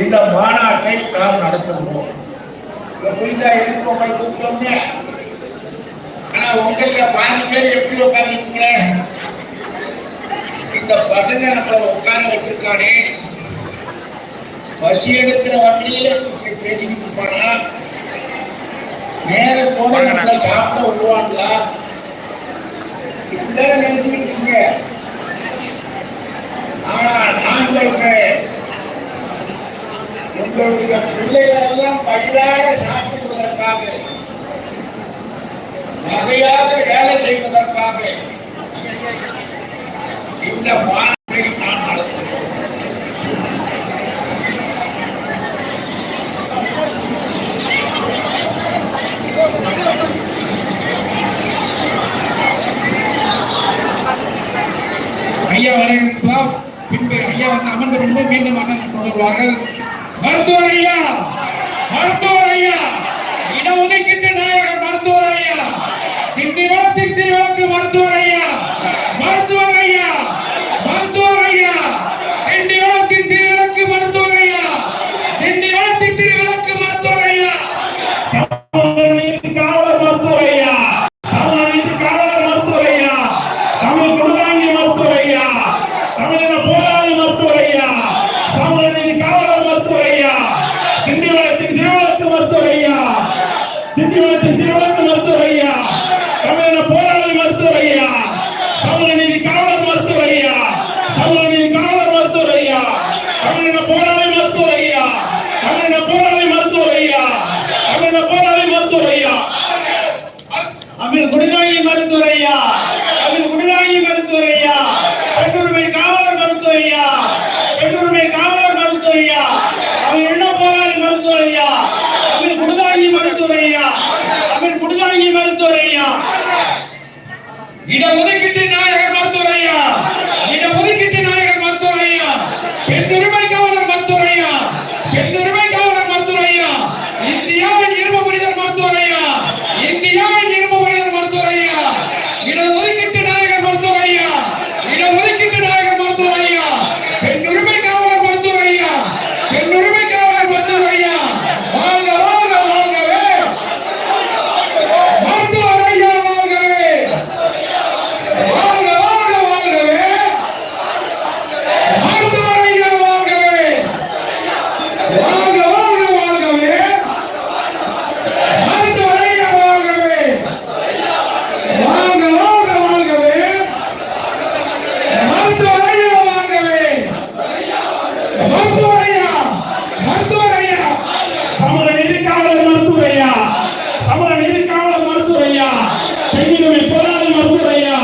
இந்த மாநாட்டை நாம் நடத்துகிறோம். புரிஞ்சா எதுக்கு உங்களை கூப்பிட்டோம்னே. ஆனா உங்கள்ல பாதி பேர் எப்படி உட்காந்துருக்கீங்க இந்த பசங்க நம்மள உட்கார வச்சிருக்கானே. பசி எடுக்கிற வகையில பேசிக்கிட்டு இருப்பானா நேரத்தோட நம்மள சாப்பிட விடுவாங்களா? இப்படிதான் நினைச்சுக்கிட்டு இருக்கீங்க ஆனா நாங்களுக்கு உங்களுடைய பிள்ளைகளெல்லாம் பயிராக சாப்பிடுவதற்காக வகையாக வேலை செய்வதற்காக இந்த மாநாட்டை நான் நடத்துகிறேன். ஐயா வரவேற்பார் பின்பு ஐயா வந்து அமர்ந்த பின்பு மீண்டும் அண்ணன் தொடர்வார்கள் மருத்துவர் ஐயா மருத்துவர் ஐயா திண்டிவனத்தின் திருவிழாக்கு மருத்துவர் ஐயா திண்டிவனத்தின் திருவிழாக்கு மருத்துவர் ஐயா தமிழக போராளி மருத்துவர் ஐயா சமூக நீதி காவலர் மருத்துவர் ஐயா சமூக நீதி காவலர் மருத்துவர் ஐயா தமிழக போராளி மருத்துவர் ஐயா தமிழக போராளி மருத்துவர் ஐயா தமிழக போராளி மருத்துவர் ஐயா அமில் குடிநாயகி மருத்துவர் ஐயா அமில் குடிநாயகி மருத்துவர் ஐயா பெண்ணுரிமை காவலர் மருத்துவர் ஐயா பெண்ணுரிமை காவலர் மருத்துவர் ஐயா அமில் இன போராளி மருத்துவர் ஐயா அமில் குடிநாயகி மருத்துவர் ஐயா அமில் குடிநாயகி மருத்துவர் ஐயா. இடஒதுக்கீட்டு நாயகர் மருத்துவர் ஐயா இடஒதுக்கீட்டு நாயகர் மருத்துவர் ஐயா பெண்ணுரிமை காவலர் மருத்துவர் ஐயா பெண்ணுரிமை காவலர் மருத்துவர் ஐயா இந்தியாவின் இரும்பு மனிதர் மருத்துவர் ஐயா இந்தியாவின் இரும்பு மனிதர் மருத்துவர் ஐயா இடஒதுக்கீட்டு நாயகர் மருத்துவர் ஐயா இடஒதுக்கீட்டு நாயகர் மருத்துவர் ஐயா பெண்ணுரிமை காவலர் மருத்துவர் ஐயா பெண்ணுரிமை காவலர் மருத்துவர் ஐயா வாழ்க வாழ்க வாழ்கவே மருத்துவர் ஐயா வாழ்கவே வாழ்க வாழ்க வாழ்கவே மருத்துவர் ஐயா வாழ்கவே வாழ்க வாழ்க வாழ்கவே மருத்துவர் ஐயா வாழ்கவே வாழ்க வாழ்க வாழ்கவே மருத்துவர் ஐயா வாழ்கவே மருத்துவர் ஐயா மருத்துவர் ஐயா சமூக நீதி காவலர் மருத்துவர் ஐயா சமூக நீதி காவலர் மருத்துவர் ஐயா பெண்ணுரிமை போராளி மருத்துவர் ஐயா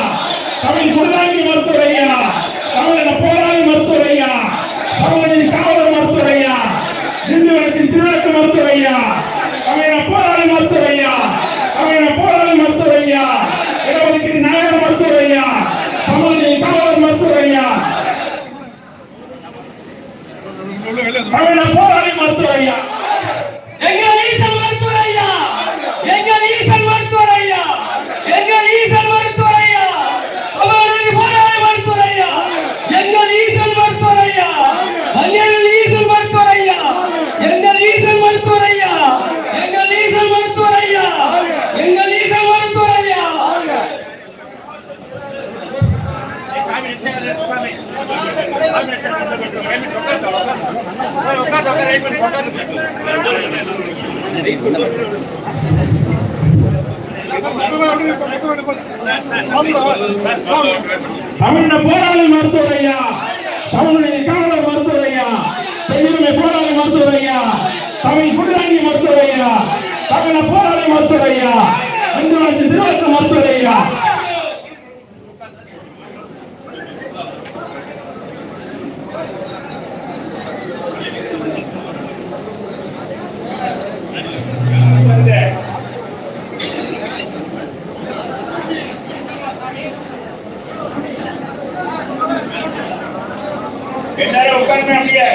தமிழ் குடிதாங்கி மருத்துவர் ஐயா தமிழின போராளி மருத்துவர் ஐயா சமூக நீதி காவலர் மருத்துவர் ஐயா திண்டிவனத்தின் திருவிளக்கு மருத்துவர் ஐயா தமிழின போராளி மருத்துவர் ஐயா தமிழின போராளி மருத்துவர் ஐயா இடஒதுக்கீடு நாயகர் மருத்துவர் ஐயா சமூக நீதி காவலர் மருத்துவர் ஐயா தமிழின போராளி மருத்துவர் ஐயா எங்கள் ஈசன் மருத்துவர் ஐயா எங்கள் ஈசன் மருத்துவர் ஐயா எங்கள் ஈசன் மருத்துவர் ஐயா சமாளிக்கு போராளி மருத்துவர் ஐயா எங்கள் ஈசன் மருத்துவர் ஐயா எங்கள் ஈசன் மருத்துவர் ஐயா எங்கள் ஈசன் மருத்துவர் ஐயா எங்கள் ஈசன் மருத்துவர் ஐயா எங்கள் ஈசன் மருத்துவர் ஐயா தமிழ போராளி மருத்துவர் ஐயா தமிழுடைய காவலர் மருத்துவர் ஐயா பெண்ணுரிமை போராளி மருத்துவர் ஐயா தமிழ் குடிதாங்கி மருத்துவர் ஐயா தமிழ போராளி மருத்துவர் ஐயா இந்து திருவத்த மருத்துவர் ஐயா எல்லாரும் உட்கார்ந்து அப்படியே